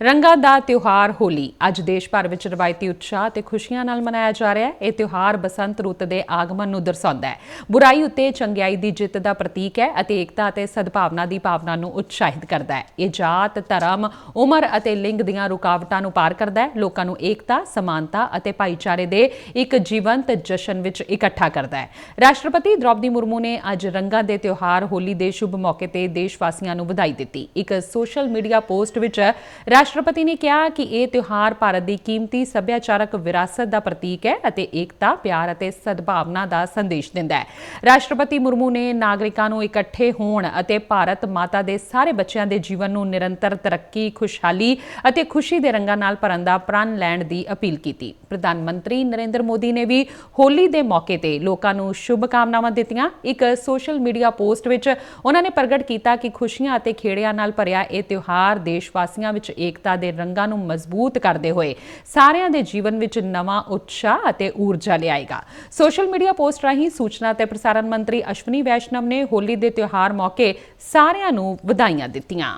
ਰੰਗਾਂ ਦਾ ਤਿਉਹਾਰ ਹੋਲੀ। ਅੱਜ ਦੇਸ਼ ਭਰ ਵਿੱਚ ਰਵਾਇਤੀ ਉਤਸ਼ਾਹ ਤੇ ਖੁਸ਼ੀਆਂ ਨਾਲ ਮਨਾਇਆ ਜਾ ਰਿਹਾ ਹੈ। ਇਹ ਤਿਉਹਾਰ ਬਸੰਤ ਰੁੱਤ ਦੇ ਆਗਮਨ ਨੂੰ ਦਰਸਾਉਂਦਾ ਹੈ। ਬੁਰਾਈ ਉੱਤੇ ਚੰਗਿਆਈ ਦੀ ਜਿੱਤ ਦਾ ਪ੍ਰਤੀਕ ਹੈ ਅਤੇ ਏਕਤਾ ਅਤੇ ਸਦਭਾਵਨਾ ਦੀ ਭਾਵਨਾ ਨੂੰ ਉਤਸ਼ਾਹਿਤ ਕਰਦਾ ਹੈ। ਇਹ ਜਾਤ, ਧਰਮ, ਉਮਰ ਅਤੇ ਲਿੰਗ ਦੀਆਂ ਰੁਕਾਵਟਾਂ ਨੂੰ ਪਾਰ ਕਰਦਾ ਹੈ। ਲੋਕਾਂ ਨੂੰ ਏਕਤਾ, ਸਮਾਨਤਾ ਅਤੇ ਭਾਈਚਾਰੇ ਦੇ ਇੱਕ ਜੀਵੰਤ ਜਸ਼ਨ ਵਿੱਚ ਇਕੱਠਾ ਕਰਦਾ ਹੈ। ਰਾਸ਼ਟਰਪਤੀ ਦ੍ਰੋਪਦੀ ਮੁਰਮੂ ਨੇ ਅੱਜ ਰੰਗਾਂ ਦੇ ਤਿਉਹਾਰ ਹੋਲੀ ਦੇ ਸ਼ੁਭ ਮੌਕੇ ਤੇ ਦੇਸ਼ ਵਾਸੀਆਂ ਨੂੰ ਵਧਾਈ ਦਿੱਤੀ। ਇੱਕ ਸੋਸ਼ਲ ਮੀਡੀਆ ਪੋਸਟ ਵਿੱਚ ਰਾਸ਼ਟਰਪਤੀ ਨੇ ਕਿਹਾ ਕਿ ਇਹ ਤਿਉਹਾਰ ਭਾਰਤ ਦੀ ਕੀਮਤੀ ਸੱਭਿਆਚਾਰਕ ਵਿਰਾਸਤ ਦਾ ਪ੍ਰਤੀਕ ਹੈ ਅਤੇ ਏਕਤਾ, ਪਿਆਰ ਅਤੇ ਸਦਭਾਵਨਾ ਦਾ ਸੰਦੇਸ਼ ਦਿੰਦਾ ਹੈ। ਰਾਸ਼ਟਰਪਤੀ ਮੁਰਮੂ ਨੇ ਨਾਗਰਿਕਾਂ ਨੂੰ ਇਕੱਠੇ ਹੋਣ ਅਤੇ ਭਾਰਤ ਮਾਤਾ ਦੇ ਸਾਰੇ ਬੱਚਿਆਂ ਦੇ ਜੀਵਨ ਨੂੰ ਨਿਰੰਤਰ ਤਰੱਕੀ, ਖੁਸ਼ਹਾਲੀ ਅਤੇ ਖੁਸ਼ੀ ਦੇ ਰੰਗਾਂ ਨਾਲ ਭਰਨ ਦਾ ਪ੍ਰਣ ਲੈਣ ਦੀ ਅਪੀਲ ਕੀਤੀ। ਪ੍ਰਧਾਨ ਮੰਤਰੀ ਨਰਿੰਦਰ ਮੋਦੀ ਨੇ ਵੀ ਹੋਲੀ ਦੇ ਮੌਕੇ ਤੇ ਲੋਕਾਂ ਨੂੰ ਸ਼ੁਭ ਕਾਮਨਾਵਾਂ ਦਿੱਤੀਆਂ। ਇੱਕ ਸੋਸ਼ਲ ਮੀਡੀਆ ਪੋਸਟ ਵਿੱਚ ਉਹਨਾਂ ਨੇ ਪ੍ਰਗਟ ਕੀਤਾ ਕਿ ਖੁਸ਼ੀਆਂ ਅਤੇ ਖੇੜਿਆਂ ਨਾਲ ਭਰਿਆ ਇਹ ਤਿਉਹਾਰ ਦੇਸ਼ ਵਾਸੀਆਂ ਵਿੱਚ ਏਕ ਏਕਤਾ ਦੇ ਰੰਗਾਂ ਨੂੰ ਮਜ਼ਬੂਤ ਕਰਦੇ ਹੋਏ ਸਾਰਿਆਂ ਦੇ ਜੀਵਨ ਵਿੱਚ ਨਵਾਂ ਉਤਸ਼ਾਹ ਅਤੇ ਊਰਜਾ ਲਿਆਏਗਾ। ਸੋਸ਼ਲ ਮੀਡੀਆ ਪੋਸਟ ਰਾਹੀਂ ਸੂਚਨਾ ਤੇ ਪ੍ਰਸਾਰਣ ਮੰਤਰੀ ਅਸ਼ਵਨੀ ਵੈਸ਼ਨਵ ਨੇ ਹੋਲੀ ਦੇ ਤਿਉਹਾਰ ਮੌਕੇ ਸਾਰਿਆਂ ਨੂੰ ਵਧਾਈਆਂ ਦਿੱਤੀਆਂ।